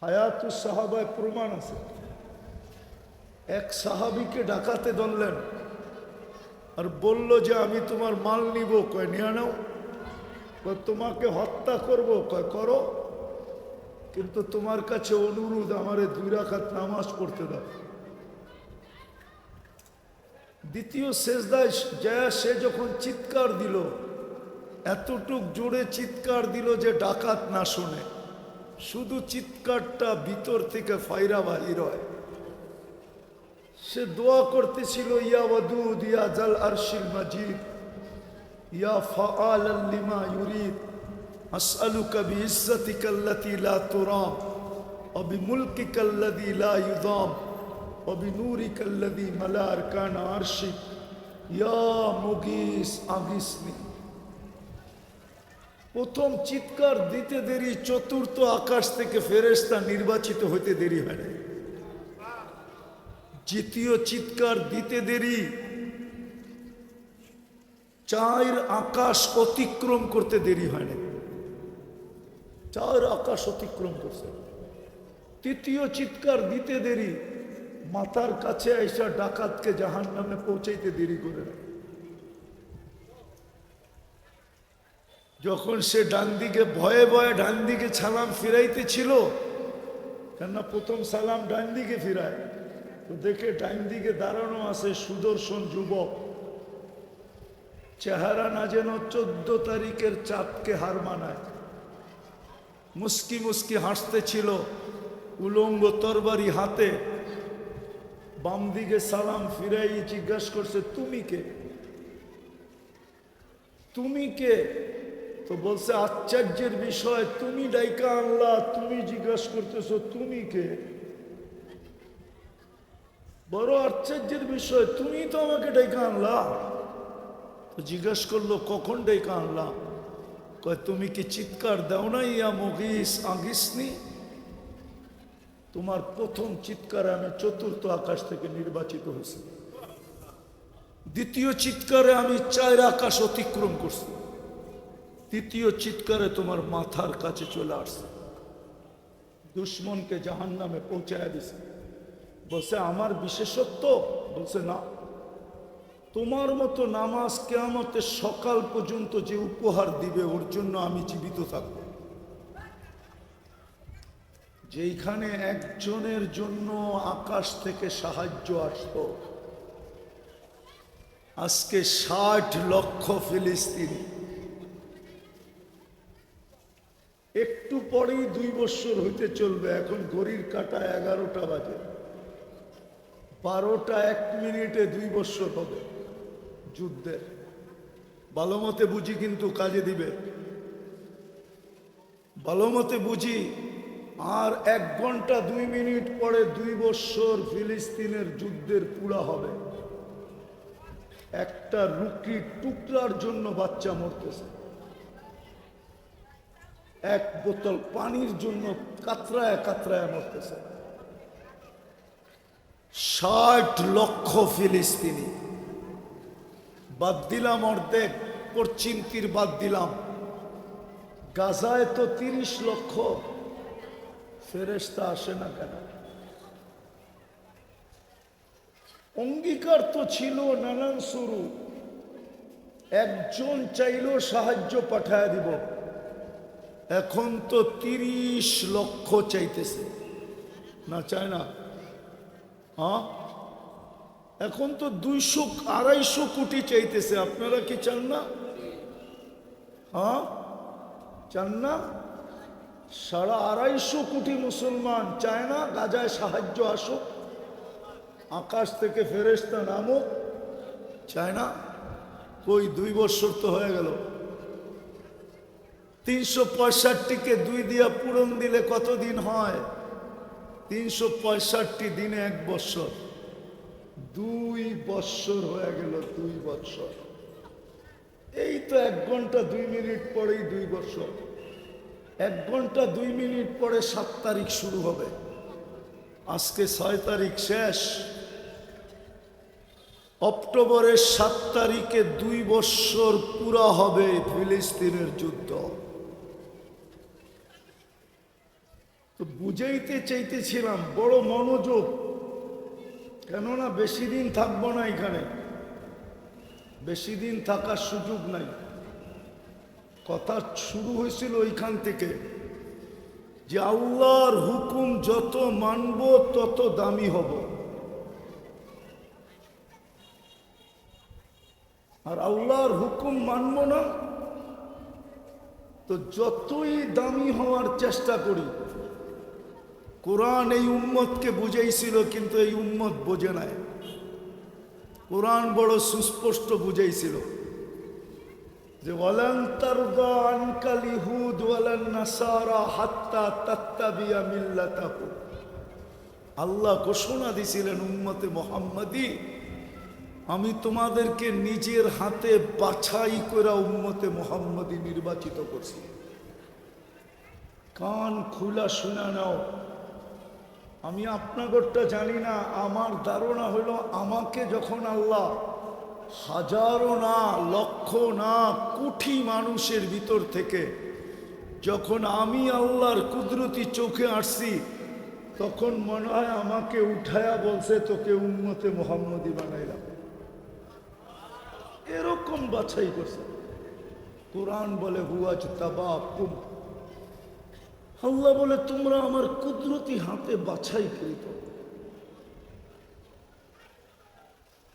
হায়াতু সাহাবায় প্রমাণ আছে। এক সাহাবিকে ডাকাতে ধরলেন। আর বলল যে, আমি তোমার মাল নিব। কয়, নিয়ে নাও। তোমাকে হত্যা করব। কয়, করো। কিন্তু তোমার কাছে অনুরোধ, আমারে দুই রাখাত নামাজ পড়তে দাও। দ্বিতীয় শেষদায় জয়া সে যখন চিৎকার দিল, এতটুক জোরে চিৎকার দিল যে ডাকাত না শোনে। শুধু চিৎকারটা ভিতর থেকে ফাইরা বাহির হয় সে দোয়া করতেছিল ইয়া ওয়াদুদ ইয়া জাল আরশিল মাজিদ ইয়া ফাআল লিমা ইউরিদ আসআলুকা বিইজ্জতিকা আল্লাতী লা তুরাম ওয়া বিমুলকিকা আল্লাযী লা ইউদাম ওয়া বিনূরিকা আল্লাযী মালা আরকান আরশিক ইয়া মুগিস আগিসনি প্রথম চিৎকার দিতে দেরি, চতুর্থ আকাশ থেকে ফেরেশতা নির্বাচিত হইতে দেরি হয় দ্বিতীয় চিৎকার দিতে দেরি, চায়ের আকাশ অতিক্রম করতে দেরি হয় না চার আকাশ অতিক্রম করছে। তৃতীয় চিৎকার দিতে দেরি, মাতার কাছে আইসা ডাকাতকে জাহান নামে পৌঁছাইতে দেরি করে না। যখন সে ডান দিকে, ভয়ে ভয়ে ডান দিকে সালাম ফিরাইতে ছিল, কেননা প্রথম সালাম ডান দিকে ফিরায়। তো দেখে ডাইন দিকে দাঁড়ানো আছে সুদর্শন যুবক। চেহারা না যেন চোদ্দ তারিখের চাঁদকে হার মানায়। মুস্কি মুস্কি হাসতে ছিল, উলঙ্গ তরবারি হাতে। বাম দিকে সালাম ফিরাই জিজ্ঞাসা করছে, তুমি কে? তুমি কে? তো বলছে, আশ্চর্যের বিষয়, তুমি ডাইকা আনলা, তুমি জিজ্ঞাসা করতেছো, তুমি কে? বড় আশ্চর্যের বিষয়, তুমি তো আমাকে ডেকে আনলা। তো জিজ্ঞাসা করল, কখন ডেকে আনলা? কয়, তুমি কি চিৎকার দাও না ইয়া মগিস আগিসনি? তোমার প্রথম চিৎকারে আমি চতুর্থ আকাশ থেকে নির্বাচিত হয়েছি। দ্বিতীয় চিৎকারে আমি চার আকাশ অতিক্রম করছি। তৃতীয় চিৎকারে তোমার মাথার কাছে চলে আসছে। দুশ্মনকে জাহান নামে পৌঁছায় দিছে। বলছে, আমার বিশেষত্ব? বলছে, না। তোমার মতো নামাজ কেয়ামতের সকাল পর্যন্ত যে উপহার দিবে, ওর জন্য আমি জীবিত থাকব। যেইখানে একজনের জন্য আকাশ থেকে সাহায্য আসত, আজকে ষাট লক্ষ ফিলিস্তিনি একটু পরেই দুই বছর হইতে চলবে, এখন ঘড়ির কাটা এগারোটা বাজে। বারোটা এক মিনিটে দুই বছর হবে যুদ্ধের। ভালো মতে বুঝি কিন্তু কাজে দিবে। ভালো মতে বুঝি আর এক ঘণ্টা দুই মিনিট পরে দুই বছর ফিলিস্তিনের যুদ্ধের পুরা হবে। একটা রুকি টুকরার জন্য বাচ্চা মরতেছে। এক বোতল পানির জন্য কাতরায় কাতরায় মরতেছে। ষাট লক্ষ ফিলিস্তিনি। বাদ দিলাম অর্ধেক, পশ্চিম তীর বাদ দিলাম। গাজায় তো তিরিশ লক্ষ। ফেরেস্তা আসে না কেন? অঙ্গীকার তো ছিল নানান শুরু। একজন চাইলেও সাহায্য পাঠায় দিব। এখন তো তিরিশ লক্ষ চাইতেছে। না, চায় না। হ্যাঁ? এখন তো দুইশো, আড়াইশো কোটি চাইতেছে। আপনারা কি চান না? হ্যাঁ? চান না? সাড়ে আড়াইশো কোটি মুসলমান চায় না? গাজায় সাহায্য আসুক। আকাশ থেকে ফেরেস্তা নামুক। চায় না? ওই দুই বছর তো হয়ে গেল। তিনশো পঁয়ষট্টিকে দুই দিয়া পূরণ দিলে কতদিন হয়? তিনশো পঁয়ষট্টি দিনে এক বৎসর দুই বৎসর হয়ে গেল, দুই বৎসর এই তো এক ঘণ্টা দুই মিনিট পরেই দুই বছর। এক ঘণ্টা দুই মিনিট পরে সাত তারিখ শুরু হবে। আজকে ছয় তারিখ শেষ। অক্টোবরের সাত তারিখে দুই বৎসর পুরা হবে ফিলিস্তিনের যুদ্ধ। তো বুঝাইতে চাইতেছিলাম, বড় মনোযোগ। কেননা বেশি দিন থাকব না এখানে। বেশি দিন থাকার সুযোগ নাই। কথা শুরু হয়েছিল ওইখান থেকে যে আল্লাহর হুকুম যত মানব, তত দামি হব। আর আল্লাহর হুকুম মানব না, তো যতই দামি হওয়ার চেষ্টা করি কোরআন এই উম্মতকে বুঝাইছিল, কিন্তু এই উম্মত বোঝে নাই। কোরআন বড় সুস্পষ্ট বুঝাইছিল যে নাসারা হাত্তা আল্লাহ ঘোষণা দিছিলেন, উম্মতে মোহাম্মদী, আমি তোমাদেরকে নিজের হাতে বাছাই করে উম্মতে মোহাম্মদী নির্বাচিত করছি। কান খুলা শুনা নাও আমি আপনাগরটা জানি না, আমার ধারণা হলো আমাকে যখন আল্লাহ হাজারো না, লক্ষ না, কোটি মানুষের ভিতর থেকে যখন আমি আল্লাহর কুদরতি চোখে আসছি, তখন মনে হয় আমাকে উঠায়া বলছে, তোকে উন্মতে মোহাম্মদী বানাইলাম। এরকম বাছাই করছে। কোরআন বলে হুয়াজ তাবা কুম আল্লাহ বলে, তোমরা আমার কুদরতি হাতে বাছাই করিত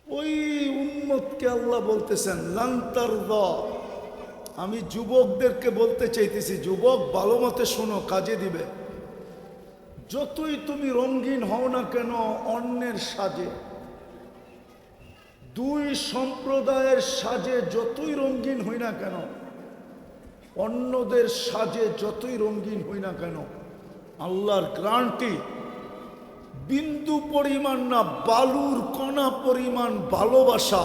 ওই উম্মতকে আল্লাহ বলতেছেন লান্তার আমি যুবকদেরকে বলতে চাইতেছি, যুবক, ভালো মতে শোনো, কাজে দিবে। যতই তুমি রঙিন হও না কেন, অন্যের সাজে। দুই সম্প্রদায়ের সাজে যতই রঙিন হই না কেন অন্যদের সাজে যতই রঙিন হই না কেন, আল্লাহর গ্রান্টি, বিন্দু পরিমাণ না, বালুর কণা পরিমাণ ভালোবাসা,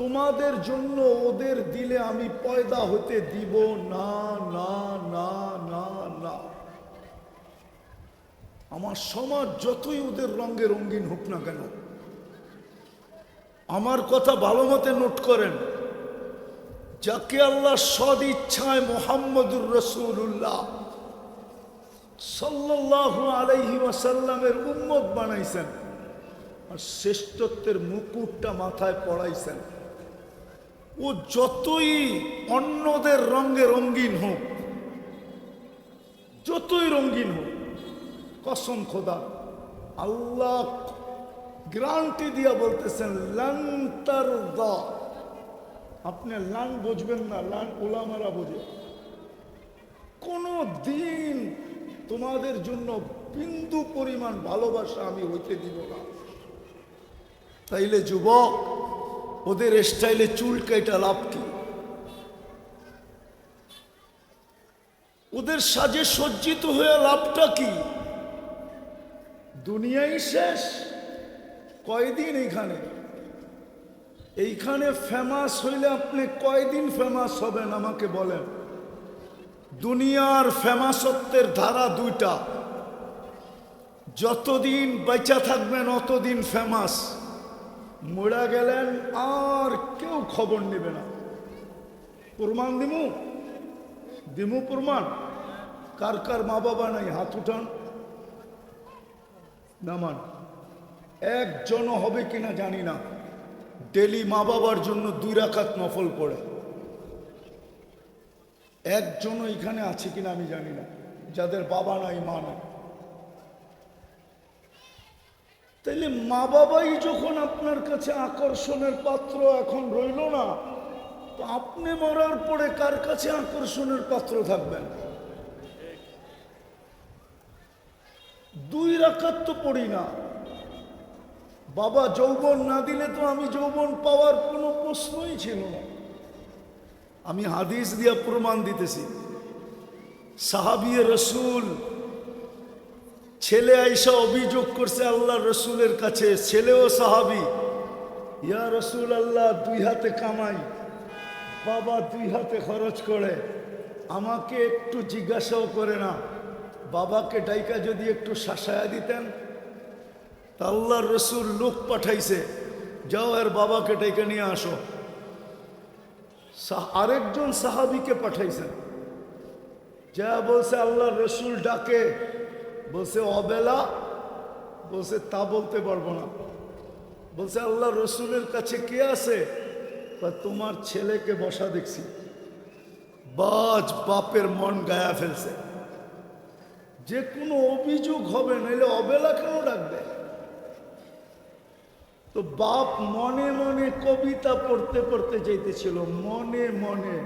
তোমাদের জন্য ওদের দিলে আমি পয়দা হতে দিব না না না না না। আমার সমাজ যতই ওদের রঙে রঙিন হোক না কেন, আমার কথা ভালো মতে নোট করেন। যাকে আল্লাহ সদ ইচ্ছায় মোহাম্মদুর রসুল্লাহ সাল্লাহ আলাইহি ওয়াসাল্লামের উম্মত বানাইছেন আর শ্রেষ্ঠত্বের মুকুটটা মাথায় পড়াইছেন। ও যতই অন্যদের রঙে রঙ্গিন হোক, যতই রঙিন হোক, কসম খোদা, আল্লাহ গ্রান্টি দিয়া বলতেছেন লান্তার দা আপনি লান বুঝবেন না লান ওলামারা বোঝে। কোনো দিন তোমাদের জন্য বিন্দু পরিমাণ ভালোবাসা আমি হইতে দিব না। তাইলে যুবক, ওদের স্টাইলে চুল কেটা লাভ কি? ওদের সাজে সজ্জিত হয়ে লাভটা কি? দুনিয়াই শেষ, কয়দিন এইখানে এইখানে ফেমাস হইলে আপনি কয়দিন ফেমাস হবেন আমাকে বলেন? দুনিয়ার ফেমাসত্বের ধারা দুইটা। যতদিন বেচা থাকবেন অতদিন ফেমাস মরা গেলেন আর কেউ খবর নেবে না। প্রমাণ দিমু? দিমু প্রমাণ? কার কার মা বাবা নাই? হাত উঠান। নামান, একজনও হবে কিনা জানি না। ডেলি মা বাবার জন্য দুই রাখাত নফল পড়ে। একজনও এখানে আছে কিনা আমি জানি না, যাদের বাবা নাই, মা নাই। তাইলে মা বাবাই যখন আপনার কাছে আকর্ষণের পাত্র এখন রইল না, তো আপনি মরার পরে কার কাছে আকর্ষণের পাত্র থাকবেন? দুই রাখাত তো পড়ি না। বাবা, যৌবন না দিলে তো আমি যৌবন পাওয়ার কোনো প্রশ্নই ছিল না। আমি হাদিস দিয়া প্রমাণ দিতেছি। সাহাবিয়ে রসুল, ছেলে আইসা অভিযোগ করছে আল্লাহ রসুলের কাছে, ছেলেও সাহাবি। ইয়া রসুল আল্লাহ দুই হাতে কামাই। বাবা দুই হাতে খরচ করে। আমাকে একটু জিজ্ঞাসাও করে না। বাবাকে ডাইকা যদি একটু শাসায়া দিতেন। তা আল্লাহর রসুল লোক পাঠাইছে, যাও আর বাবাকে ডেকে নিয়ে আসো। আরেকজন সাহাবিকে পাঠাইছেন। যা বলছে আল্লাহ রসুল ডাকে, বলছে, অবেলা? বলছে, তা বলতে পারব না। বলছে আল্লাহ রসুলের কাছে কে আছে? তোমার ছেলেকে বসা দেখছি। বাজ বাপের মন গায়া ফেলছে। যে কোনো অভিযোগ হবে নাহলে অবেলা কেন ডাকবে। তো বাপ মনে মনে কবিতা পড়তে পড়তে যাইতেছিল, মনে মনে।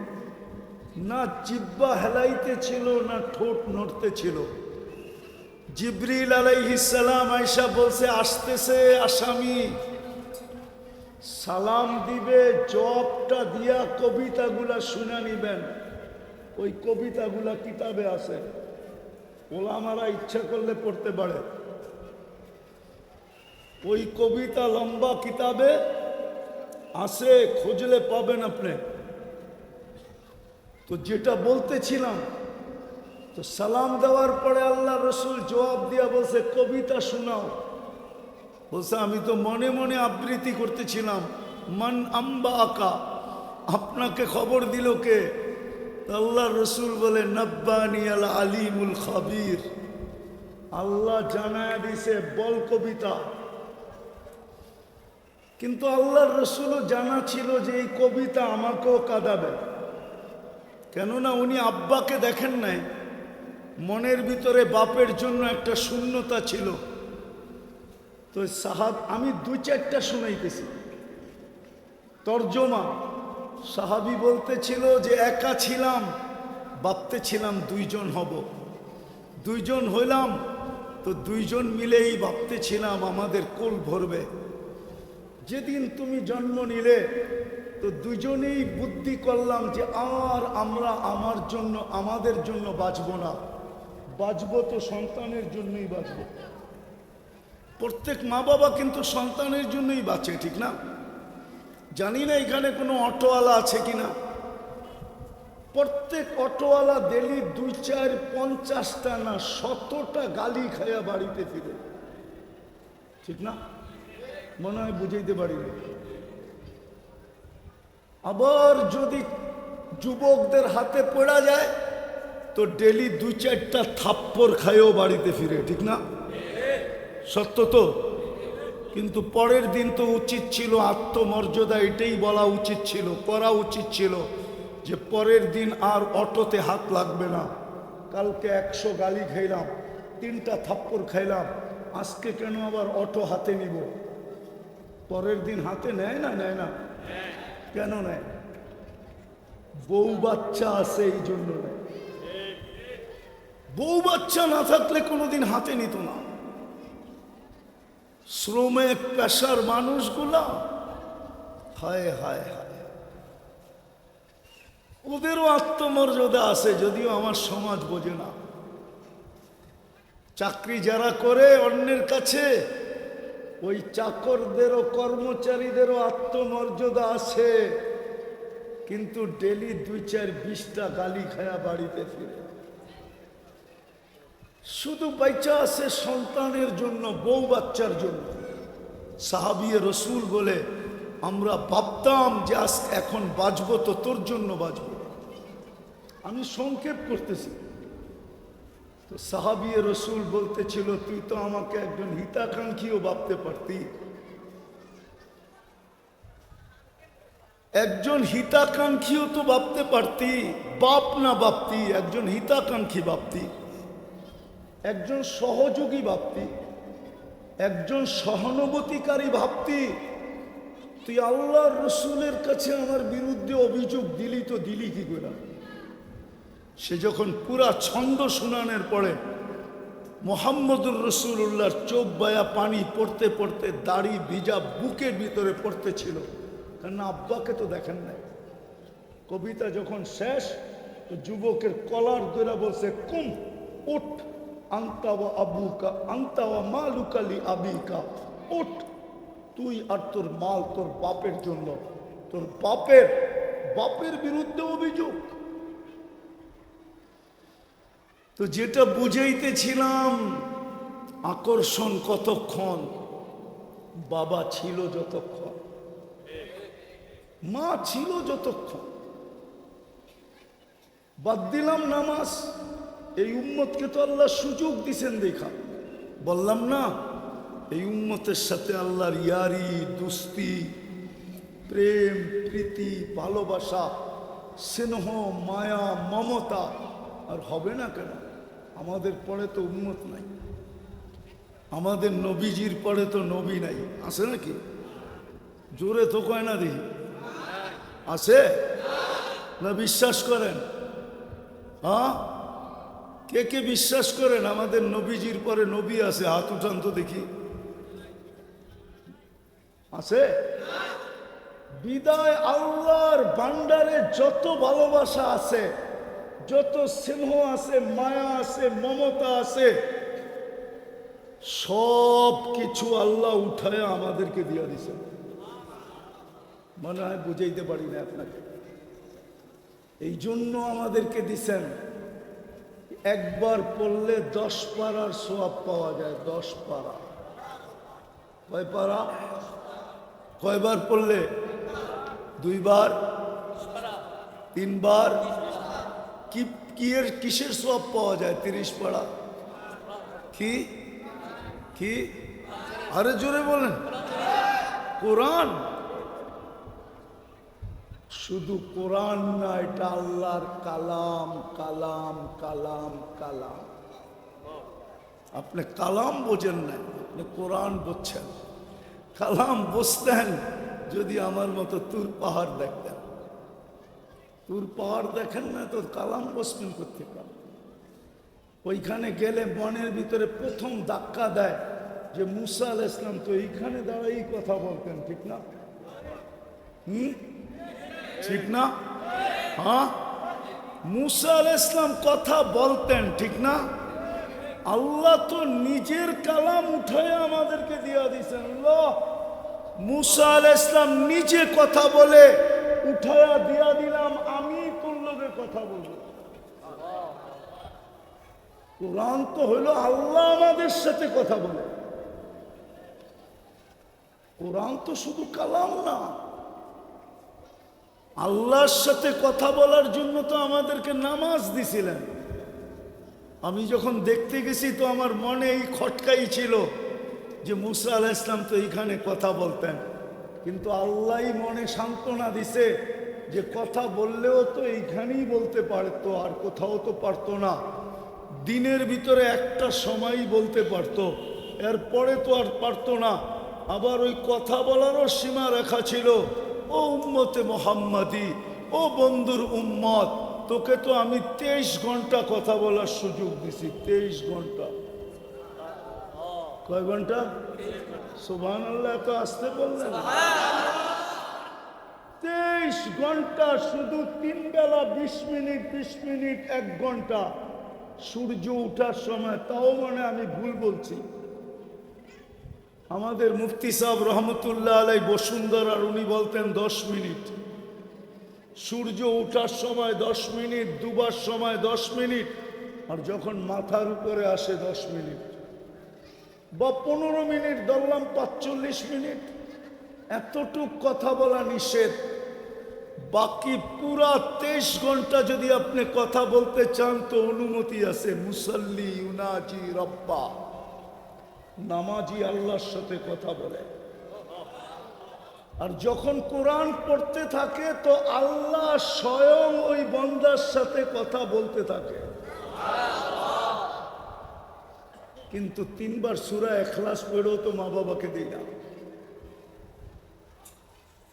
না জিব্বা হেলাইতেছিল, না ঠোঁট নড়তেছিল। জিবরিল আলাইহিসালাম আয়সা বলছে, আসতেছে আসামি। সালাম দিবে জবটা দিয়া কবিতাগুলা শুনে নিবেন। ওই কবিতাগুলা কিতাবে আছে। ওলামারা ইচ্ছা করলে পড়তে পারে। ওই কবিতা লম্বা কিতাবে আসে, খুঁজলে পাবেন আপনি। তো যেটা বলতেছিলাম, তো সালাম দেওয়ার পরে আল্লাহ রসুল জবাব দিয়া বলছে, কবিতা শোনাও। বলছে, আমি তো মনে মনে আবৃত্তি করতেছিলাম। মান আম্বা আকা আপনাকে খবর দিল কে? আল্লাহ রসুল বলে, নব্বানি আল আলিমুল খাবির। আল্লাহ জানায় দিছে, বল কবিতা। কিন্তু আল্লাহর রসুলও জানা ছিল যে এই কবিতা আমাকেও কাঁদাবে। কেননা উনি আব্বাকে দেখেন নাই, মনের ভিতরে বাপের জন্য একটা শূন্যতা ছিল। তো সাহাব, আমি দু চারটা শুনাইতেছি। তর্জমা, সাহাবি বলতেছিল যে একা ছিলাম ভাবতে ছিলাম, দুইজন হব। দুইজন হইলাম, তো দুইজন মিলেই ভাবতে ছিলাম, আমাদের কোল ভরবে। যেদিন তুমি জন্ম নিলে, তো দুজনেই বুদ্ধি করলাম যে আর আমরা আমার জন্য, আমাদের জন্য বাঁচব না। বাঁচব তো সন্তানের জন্যই বাঁচব। প্রত্যেক মা বাবা কিন্তু সন্তানের জন্যই বাঁচে, ঠিক না? জানি না এখানে কোনো অটোওয়ালা আছে কিনা। প্রত্যেক অটোওয়ালা ডেলি দুই, চার, পঞ্চাশটা না শতটা গালি খাইয়া বাড়িতে ফিরে। ঠিক না? মনে হয় বুঝাইতে পারিনি আবার যদি যুবকদের হাতে পড়া যায়, তো ডেলি দুই চারটা থাপ্পড় খায়ও বাড়িতে ফিরে, ঠিক না? সত্য তো? কিন্তু পরের দিন তো উচিত ছিল আত্মমর্যাদা, এটাই বলা উচিত ছিল, করা উচিত ছিল যে পরের দিন আর অটোতে হাত লাগবে না। কালকে একশো গালি খাইলাম, তিনটা থাপ্পড় খাইলাম, আজকে কেন আবার অটো হাতে নিব? পরের দিন হাতে নেয় না নেয় না? কেন নেয়? বউ বাচ্চা আছে এই জন্য নেয়। বউ বাচ্চা না থাকলে কোনোদিন হাতে নিত না। শ্রমে পেশার মানুষগুলা, হায় হায় হায়। ওদেরও আত্মমর্যাদা আছে, যদিও আমার সমাজ বোঝে না। চাকরি যারা করে অন্যের কাছে ওই চাকরদেরও কর্মচারীদেরও আত্মমর্যাদা আছে। কিন্তু ডেলি দুই চার বিশটা গালি খায়া বাড়িতে ফিরে। শুধু বাইচা আছে সন্তানের জন্য, বউ বাচ্চার জন্য। সাহাবিয়ে রসুল বলে, আমরা ভাবতাম যে আজ এখন বাঁচবো তো তোর জন্য বাঁচবো আমি সংক্ষেপ করতেছি। তো সাহাবিয়ে রসুল বলতেছিল, তুই তো আমাকে একজন হিতাকাঙ্ক্ষীও ভাবতে পারতি। একজন হিতাকাঙ্ক্ষীও তো ভাবতে পারতি, বাপ না ভাবতি, একজন হিতাকাঙ্ক্ষী ভাবতি, একজন সহযোগী ভাবতি, একজন সহানুভূতিকারী ভাবতি। তুই আল্লাহর রসুলের কাছে আমার বিরুদ্ধে অভিযোগ দিলি তো দিলি কি করে? সে যখন পুরা ছন্দ শুনানোর পরে মোহাম্মদুর রসুল্লাহর চোখ বায়া পানি পড়তে পড়তে, দাড়ি ভিজা বুকের ভিতরে পড়তে ছিল কারণ আব্বাকে তো দেখেন নাই। কবিতা যখন শেষ, তো যুবকের কলার ধরে বলছে, কুম, উঠ আন্তাওয়া আবুকা আন্তাওয়া মালুকালি আবিকা, উঠ। তুই আর তোর মাল তোর বাপের জন্য। তোর বাপের বাপের বিরুদ্ধে অভিযোগ। তো যেটা বুঝাইতেছিলাম, আকর্ষণ কতক্ষণ? বাবা ছিল যতক্ষণ। মা ছিল যতক্ষণ। বাদ দিলাম নামাজ। এই উম্মতকে তো আল্লাহ সুযোগ দিছেন দেখা। বললাম না, এই উম্মতের সাথে আল্লাহর ইয়ারি, দুস্তি, প্রেম, প্রীতি, ভালোবাসা, স্নেহ, মায়া, মমতা আর হবে না কেন? আমাদের পরে তো উন্মত নাই। আমাদের নবীজির পরে তো নবী নাই। আছে নাকি? জোরে তো কয় না দেখি। আছে? না বিশ্বাস করেন? হ্যাঁ? কে কে বিশ্বাস করেন? আমাদের নবীজির পরে নবী আছে। হাত উঠান তো দেখি। আছে? বিদায় আল্লাহর ভান্ডারে যত ভালোবাসা আছে যত স্নেহ আছে, মায়া আছে, মমতা আছে, সব কিছু আল্লাহ উঠায় আমাদেরকে দিয়ে দিছে মনে হয় বুঝাইতে পারি না আপনাকে। এই জন্য আমাদেরকে দিছেন, একবার পড়লে দশ পাড়ার সোয়াব পাওয়া যায়, দশ পাড়া কয় পাড়া কয়বার পড়লে? দুইবার? তিনবার? কি কি এর, কিসের সব পাওয়া যায়? তিরিশ পাড়া। কি? কি? আরে জোরে বলেন। কোরআন? শুধু কোরআন না, এটা আল্লাহর কালাম কালাম কালাম কালাম। আপনি কালাম বোঝেন না, আপনি কোরআন বুঝছেন। কালাম বুঝতেন যদি আমার মতো তুর পাহাড় দেখতেন। তুর পাহাড় দেখেন না তো কালাম বসবেন করতে ওইখানে গেলে মনের ভিতরে প্রথম ধাক্কা দেয় যে মুসা আল ইসলাম তো এইখানে দাঁড়াই কথা বলতেন, ঠিক না? হুম? ঠিক না? হ্যাঁ? মুসা আল ইসলাম কথা বলতেন, ঠিক না? আল্লাহ তো নিজের কালাম উঠায় আমাদেরকে দিয়া দিয়েছেন মুসা আল ইসলাম নিজে কথা বলে উঠায়া দিয়া দিলাম তোর কথা বলব। কোরআন তো হলো আল্লাহ আমাদের সাথে কথা বলে। কোরআন তো শুধু কালাম না। আল্লাহর সাথে কথা বলার জন্য তো আমাদেরকে নামাজ দিছিলেন। আমি যখন দেখতে গেছি তো আমার মনে এই খটকাই ছিল যে মুসা আলাহ ইসলাম তো এইখানে কথা বলতেন। কিন্তু আল্লাহ মনে সান্ত্বনা দিছে যে কথা বললেও তো এইখানেই বলতে পারতো, আর কোথাও তো পারতো না। দিনের ভিতরে একটা সময়ই বলতে পারতো, এরপরে তো আর পারতো না। আবার ওই কথা বলারও সীমা রেখা ছিল, ও উম্মতে মোহাম্মদি, ও বন্ধুর উম্মত, তোকে তো আমি তেইশ ঘণ্টা কথা বলার সুযোগ দিছি, তেইশ ঘণ্টা। কয় ঘণ্টা? সুবহান আল্লাহ তো আসতে বললেন? তেইশ ঘণ্টা শুধু তিন বেলা বিশ মিনিট বিশ মিনিট, এক ঘণ্টা। সূর্য উঠার সময়, তাও মানে আমি ভুল বলছি। আমাদের মুফতি সাহেব রহমতুল্লাহ আলাই বসুন্ধরার উনি বলতেন দশ মিনিট। সূর্য ওঠার সময় দশ মিনিট দুবার সময় দশ মিনিট, আর যখন মাথার উপরে আসে দশ মিনিট। বা পনেরো মিনিট, ধরলাম পাঁচচল্লিশ মিনিট। এতটুক কথা বলা নিষেধ। বাকি পুরা তেইশ ঘণ্টা যদি আপনি কথা বলতে চান, তো অনুমতি আছে। মুসল্লি ইউনাজি রব্বা। নামাজি আল্লাহর সাথে কথা বলে। আর যখন কোরআন পড়তে থাকে, তো আল্লাহ স্বয়ং ওই বন্দার সাথে কথা বলতে থাকে। কিন্তু তিনবার সুরা এখলাস পড়েও তো মা বাবাকে দিই না।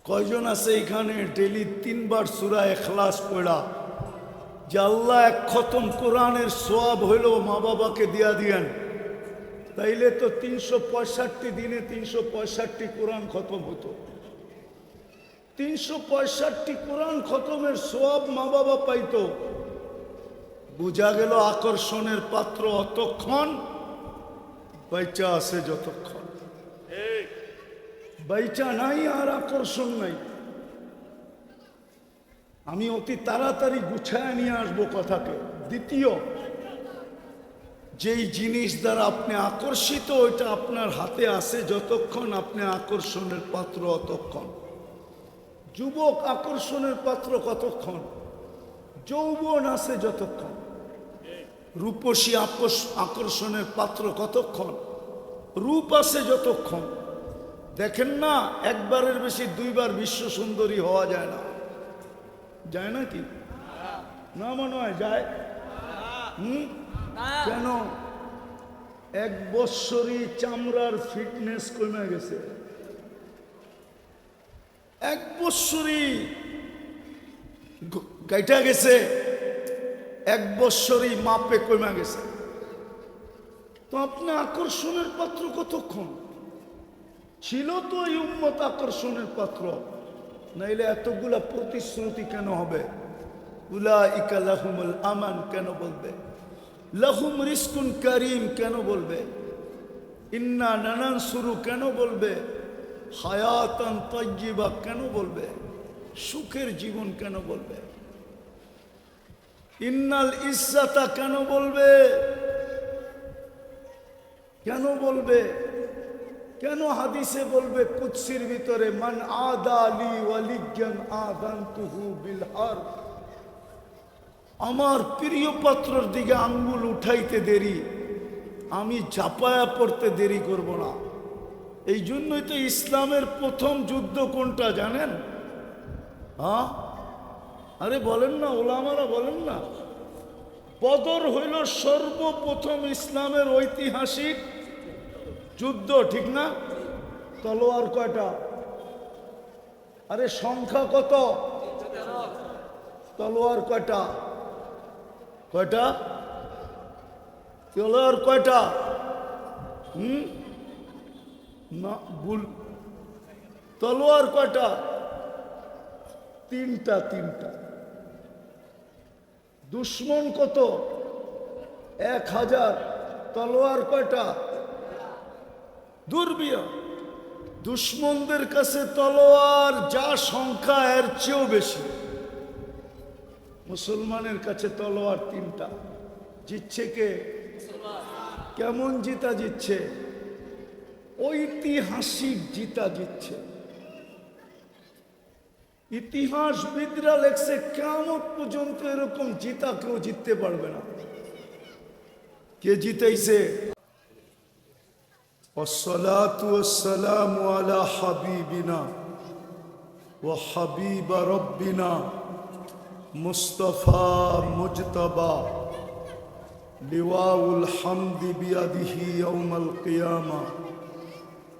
কয়জন আছে এখানে? ডেলি তিনবার সুরা এখলাস পড়া। যে আল্লাহ এক খতম কোরআনের সোয়াব হইল মা বাবাকে দিয়া দিয়েন। তাইলে তো তিনশো পঁয়ষট্টি দিনে তিনশো পঁয়ষট্টি কোরআন খতম হতো। তিনশো পঁয়ষট্টি কোরআন খতমের সোয়াব মা বাবা পাইতো। বোঝা গেল আকর্ষণের পাত্র অতক্ষণ, বাইচা আছে যতক্ষণ। বাইচা নাই আর আকর্ষণ নাই। আমি অতি তাড়াতাড়ি গুছায় নিয়ে আসব কথাকে। দ্বিতীয়, যেই জিনিস দ্বারা আপনি আকর্ষিত, ওইটা আপনার হাতে আসে যতক্ষণ আপনি আকর্ষণের পাত্র অতক্ষণ। যুবক আকর্ষণের পাত্র কতক্ষণ? যৌবন আছে যতক্ষণ। রূপসী আকর্ষ- আকর্ষণের পাত্র কতক্ষণ? রূপ আছে যতক্ষণ। দেখেন না একবারের বেশি দুইবার বিশ্ব সুন্দরী হওয়া যায় না। যায় না কি? না মনে হয় যায়। হুম? কেন? এক বৎসরই চামড়ার ফিটনেস কমে গেছে। এক বৎসরই গাইটা গেছে এক বৎসরই মাপে কমে গেছে। তো আপনি আকর্ষণের পাত্র কতক্ষণ? ছিল তো এই উন্মত আকর্ষণের পাত্র। নাইলে এতগুলা প্রতিশ্রুতি কেন হবে? উলা ইকা লাহুমুল আমান কেন বলবে? লাহুম রিস্কুন করিম কেন বলবে? ইন্না নানান শুরু কেন বলবে? হায়াতান তজ্জিবা কেন বলবে? সুখের জীবন কেন বলবে? ইন্নাল ইজ্জাতা কেন বলবে? কেন বলবে? কেন হাদিসে বলবে, কুৎসির ভিতরে মান আদা আলী ওয়ালিজ্ঞান আদান তুহু বিলহার আমার প্রিয় পাত্রর দিকে আঙ্গুল উঠাইতে দেরি, আমি ঝাপায়া পড়তে দেরি করব না। এই জন্যই তো ইসলামের প্রথম যুদ্ধ কোনটা জানেন? হ্যাঁ? আরে বলেন না, ওলামারা বলেন না। বদর হইল সর্বপ্রথম ইসলামের ঐতিহাসিক যুদ্ধ, ঠিক না? তলোয়ার কয়টা? আরে সংখ্যা কত? তলোয়ার কয়টা? কয়টা? তলোয়ার কয়টা? হুম? না, ভুল। তলোয়ার কয়টা? তিনটা তিনটা। দুশ্মন কত? এক হাজার। তলোয়ার কয়টা? দুর্বিয়া। দুশ্মনদের কাছে তলোয়ার, যা সংখ্যা এর চেয়েও বেশি। মুসলমানের কাছে তলোয়ার তিনটা। জিতছে কে? কেমন জিতা জিতছে? ঐতিহাসিক জিতা জিতছে। ইতিহাসবিদরা লেখছে কেমন পর্যন্ত এরকম জিতা কেউ জিততে পারবে না। কে জিতেছে والصلاة والسلام على حبيبنا وحبيب ربنا مصطفى مجتبى. لواء الحمد بيده يوم القيامة.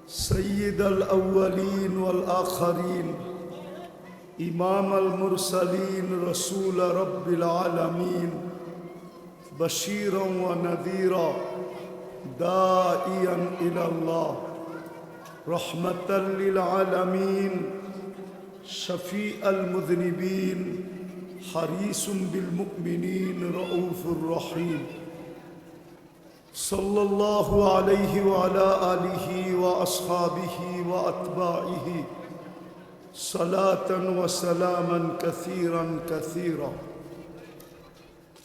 سيد الأولين والآخرين. إمام المرسلين رسول رب العالمين. بشيرا ونذيرا. داعيا إلى الله رحمة للعالمين شفيع المذنبين حريص بالمؤمنين رؤوف رحيم. صلى الله عليه وعلى آله وأصحابه وأتباعه صلاة وسلاما كثيرا كثيرا.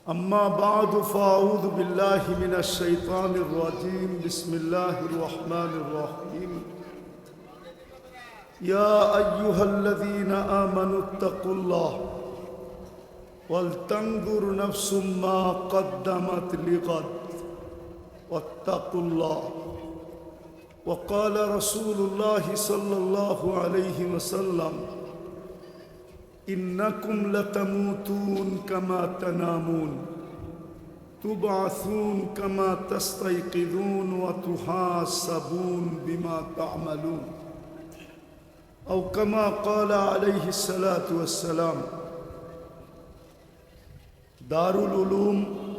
أما بعد فأعوذ بالله من الشيطان الرجيم. بسم الله الرحمن الرحيم. يا أيها الذين آمنوا اتقوا الله ولتنظر نفس ما قدمت لغد. واتقوا الله. وقال رسول الله صلى الله عليه وسلم إنكم لتموتون كما تنامون تبعثون كما تستيقظون وتحاسبون بما تعملون أو كما قال عليه الصلاة والسلام دار العلوم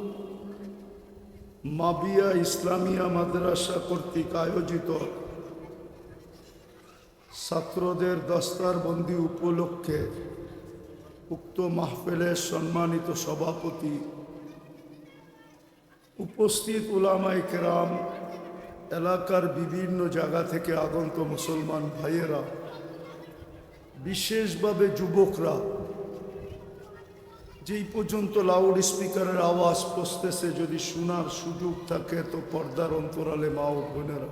মাবিয়া ইসলামিয়া মাদ্রাসা কর্তৃক আয়োজিত ছাত্রদের দস্তারবন্দি উপলক্ষে উক্ত মাহফেলের সম্মানিত সভাপতি, উপস্থিত উলামাই কেরাম, এলাকার বিভিন্ন জায়গা থেকে আগন্ত মুসলমান ভাইয়েরা, বিশেষভাবে যুবকরা, যেই পর্যন্ত লাউড স্পিকারের আওয়াজ পৌঁছতেছে, যদি শোনার সুযোগ থাকে, তো পর্দার অন্তরালে মা ও বোনেরা।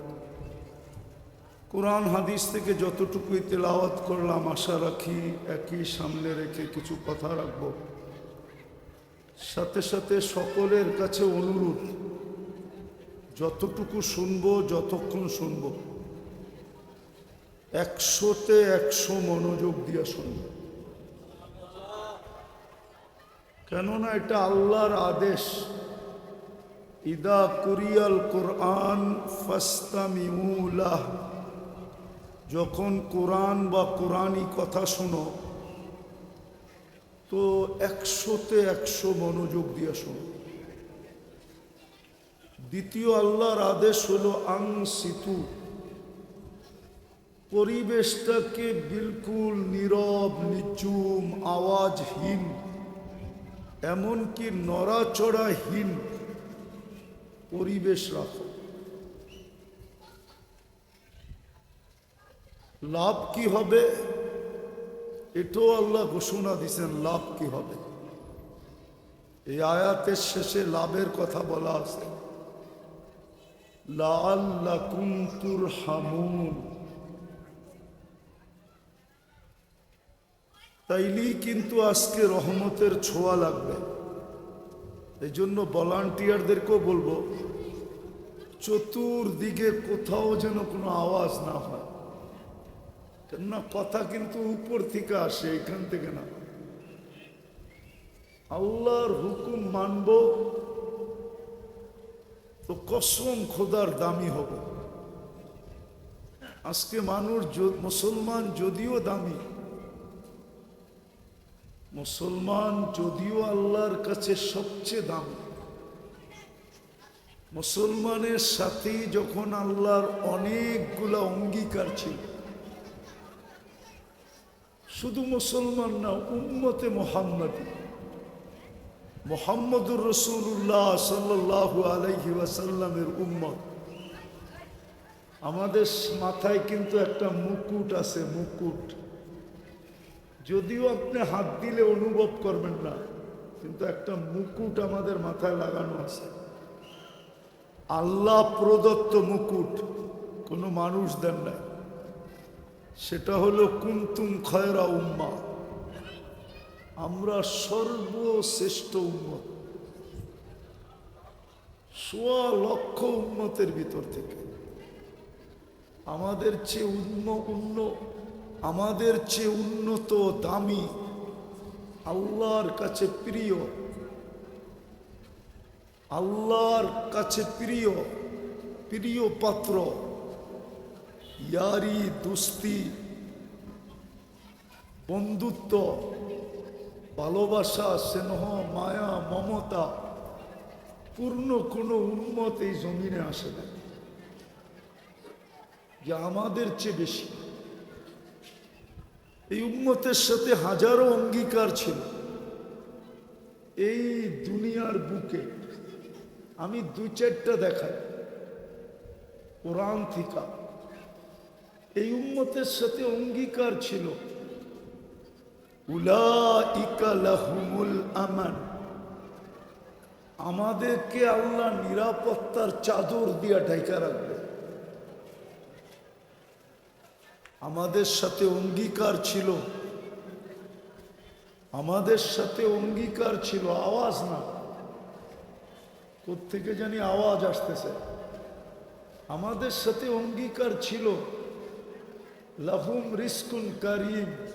কোরআন হাদিস থেকে যতটুকুই তেলাওয়াত করলাম, আশা রাখি একই সামনে রেখে কিছু কথা রাখব। সাথে সাথে সকলের কাছে অনুরোধ, যতটুকু শুনব, যতক্ষণ শুনব, একশোতে একশো মনোযোগ দিয়ে শুনব। কেননা এটা আল্লাহর আদেশ, ইদা কুরিয়াল কোরআন ফাস্তামিউলাহ। যখন কোরআন বা কোরআনই কথা শোনো, তো একশোতে একশো মনোযোগ দিয়ে শোনো। দ্বিতীয় আল্লাহর আদেশ হলো আং সিতু পরিবেশটাকে বিলকুল নীরব নিচুম আওয়াজহীন, এমনকি নড়াচড়াহীন পরিবেশ রাখো। লাভ কি হবে? এটাও আল্লাহ ঘোষণা দিছেন, লাভ কি হবে? এই আয়াতের শেষে লাভের কথা বলা আছে। লাল্লা কুন্তুর হামুন তাইলেই কিন্তু আজকে রহমতের ছোঁয়া লাগবে। এই জন্য ভলান্টিয়ারদেরকেও বলব, চতুর্দিকে কোথাও যেন কোনো আওয়াজ না হয়। কেননা কথা কিন্তু উপর থেকে আসে, এখান থেকে না। আল্লাহর হুকুম মানব, তো কসম খোদার দামি হব। আজকে মানুষ মুসলমান যদিও দামি, মুসলমান যদিও আল্লাহর কাছে সবচেয়ে দামি। মুসলমানের সাথেই যখন আল্লাহর অনেকগুলা অঙ্গীকার ছিল শুধু মুসলমান না, উম্মতে মোহাম্মদী। মোহাম্মদুর রসুল্লাহ সাল্লাহ আলাইহি ওয়াসাল্লামের উম্মত। আমাদের মাথায় কিন্তু একটা মুকুট আছে, মুকুট। যদিও আপনি হাত দিলে অনুভব করবেন না, কিন্তু একটা মুকুট আমাদের মাথায় লাগানো আছে। আল্লাহ প্রদত্ত মুকুট, কোনো মানুষ দেন নাই। সেটা হলো কুন্তুম খয়রা উম্মা আমরা সর্বশ্রেষ্ঠ উন্মত সোয়া লক্ষ উন্মতের ভিতর থেকে। আমাদের চেয়ে উন্ন উন্ন, আমাদের চেয়ে উন্নত, দামি, আল্লাহর কাছে প্রিয়, আল্লাহর কাছে প্রিয় প্রিয় পাত্র। ইয়ারি দুস্তি, বন্ধুত্ব, ভালোবাসা, স্নেহ, মায়া, মমতা, পূর্ণ কোনো উন্মত এই জমিনে আসে না। যে আমাদের চেয়ে বেশি। এই উন্মতের সাথে হাজারো অঙ্গীকার ছিল। এই দুনিয়ার বুকে আমি দুই চারটা দেখাই। কোরআন থিকা এই উম্মতের সাথে অঙ্গীকার ছিল। আমান। আমাদেরকে আল্লাহ নিরাপত্তার চাদর দিয়া ঢাইকা রাখবে। আমাদের সাথে অঙ্গীকার ছিল। আমাদের সাথে অঙ্গীকার ছিল, আওয়াজ না। থেকে জানি আওয়াজ আসতেছে। আমাদের সাথে অঙ্গীকার ছিল। লাহুম রিস্কুন কারিম।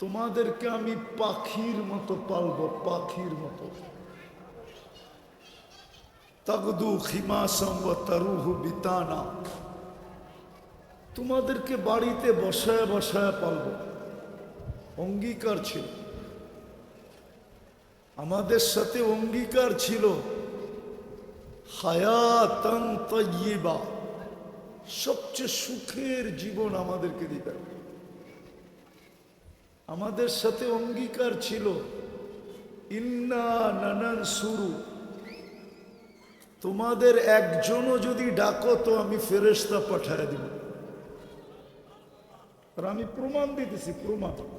তোমাদেরকে আমি পাখির মতো পালব, পাখির মতো। তাগদু খিমাসম ও বিতানা। তোমাদেরকে বাড়িতে বসায় বসায় পালব। অঙ্গীকার ছিল। আমাদের সাথে অঙ্গীকার ছিল। হায়াতান তয়্যিবা সবচেয়ে সুখের জীবন আমাদেরকে দিতে আমাদের সাথে অঙ্গীকার ছিল, ইন্না নানান সুরু তোমাদের একজনও যদি ডাকো তো আমি ফেরেস্তা পাঠায় দিব। আর আমি প্রমাণ দিতেছি, প্রমাণ।